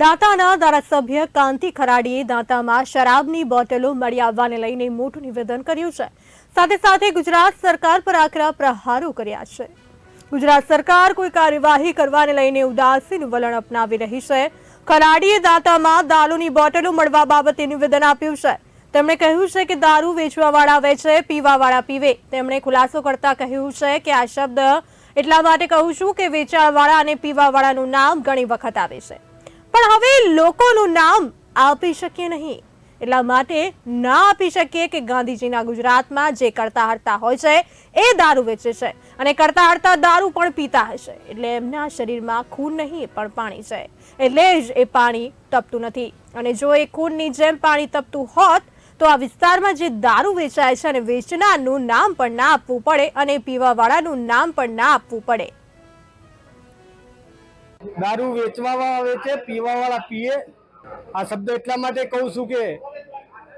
દાંતાના ધારાસભ્ય કાંતિ ખરાડીએ દાંતામાં શરાબની બોટલો મળી આવવાને લઈને મોટું નિવેદન કર્યું છે. સાથે સાથે ગુજરાત સરકાર પર આકરા પ્રહારો કર્યા છે. ગુજરાત સરકાર કોઈ કાર્યવાહી કરવાને લઈને ઉદાસીન વલણ અપનાવી રહી છે. ખરાડીએ દાંતામાં દારૂની બોટલો મળવા બાબતે નિવેદન આપ્યું છે. તેમણે કહ્યું છે કે દારૂ વેચવાવાળા વેચે, પીવાવાળા પીવે. તેમણે ખુલાસો કરતા કહ્યું છે કે આ શબ્દ એટલા માટે કહું છું કે વેચાણવાળા અને પીવાવાળાનું નામ ઘણી વખત આવે છે. પણ હવે લોકોનું નામ આપી શકીએ નહીં. એટલા માટે ના આપી શકીએ કે ગાંધીજીના ગુજરાતમાં જે કરતા હરતા હોય છે, એ દારૂ વેચે છે. અને કરતા હરતા દારૂ પણ પીતા હશે એટલે એમના શરીરમાં ખૂન નહીં, પણ પાણી છે. એટલે જ એ પાણી તપતું નથી. અને જો એ ખૂનની જેમ પાણી તપતું હોત, તો આ વિસ્તારમાં જે દારૂ વેચાય છે અને વેચનારનું નામ પણ ના આપવું પડે અને પીવાવાળાનું નામ પણ ના આપવું પડે. દારૂ વેચવાવાળા વેચે પીવાવાળા પીએ. આ શબ્દ એટલા માટે કહું છું કે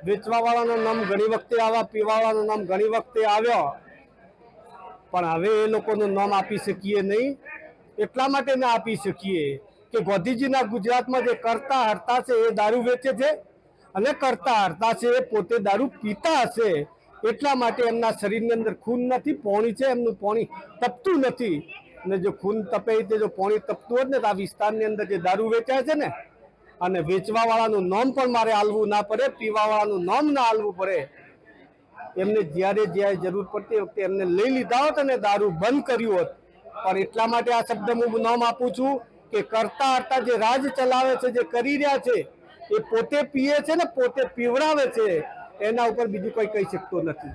વેચવાવાળાનું નામ ઘણી વખતે આવ્યા પીવાવાળાનું નામ ઘણી વખતે આવ્યો. પણ હવે એ લોકોનું નામ આપી શકીએ નહીં. એટલા માટે ના આપી શકીએ કે ગાંધીજીના ગુજરાતમાં જે કરતા હરતા છે એ દારૂ વેચે છે અને કરતા હરતા છે એ પોતે દારૂ પીતા હશે. એટલા માટે એમના શરીરની અંદર ખૂન નથી, પોણી છે, એમનું પોણી તપતું નથી. અને જો ખૂન તપે તે જો પોણી તપતું હોત ને તો આ વિસ્તારની અંદર જે દારૂ વેચાય છે ને, અને વેચવાવાળાનું નામ પણ મારે હાલવું ના પડે, પીવાવાળાનું નામ ના હાલવું પડે. એમને જ્યારે જ્યારે જરૂર પડતી વખતે એમને લઈ લીધા હોત અને દારૂ બંધ કર્યું હોત. પણ એટલા માટે આ શબ્દ હું નામ આપું છું કે કરતા હરતા જે રાજ ચલાવે છે, જે કરી રહ્યા છે, એ પોતે પીએ છે ને પોતે પીવડાવે છે, એના ઉપર બીજું કોઈ કહી શકતો નથી.